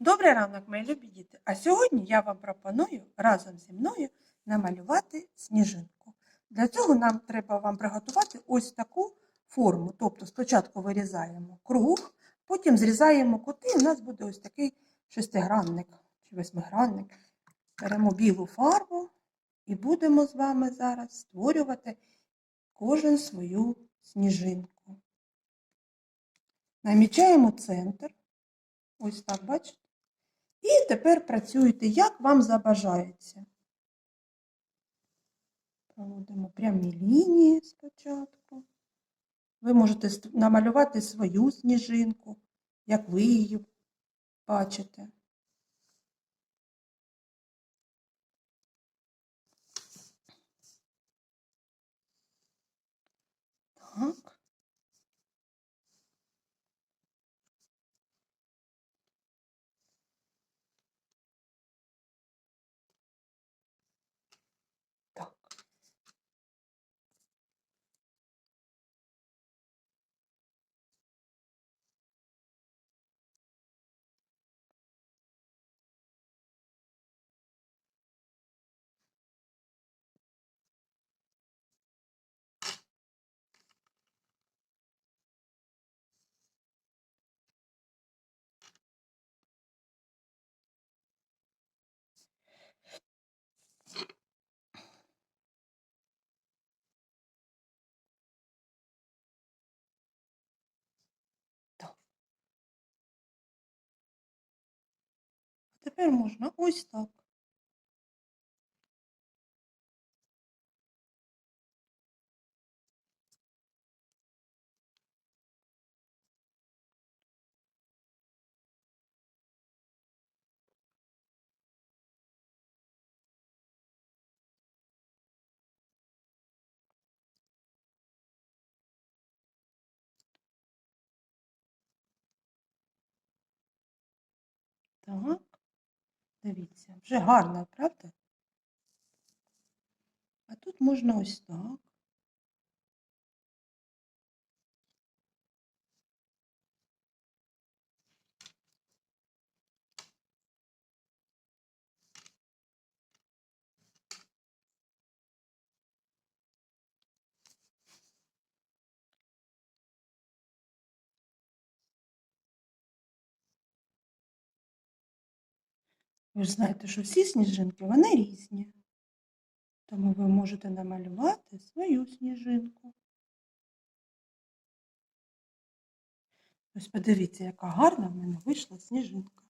Добрий ранок, мої любі діти! А сьогодні я вам пропоную разом зі мною намалювати сніжинку. Для цього нам треба вам приготувати ось таку форму. Тобто спочатку вирізаємо круг, потім зрізаємо кути, і у нас буде ось такий шестигранник чи восьмигранник. Беремо білу фарбу і будемо з вами зараз створювати кожен свою сніжинку. Намічаємо центр. Ось так, бачите? І тепер працюйте, як вам забажається. Проводимо прямі лінії спочатку. Ви можете намалювати свою сніжинку, як ви її бачите. Так. Тепер можна ось так. Так. Дивіться, вже гарно, правда? А тут можна ось так. Ви ж знаєте, що всі сніжинки, вони різні. Тому ви можете намалювати свою сніжинку. Ось подивіться, яка гарна в мене вийшла сніжинка.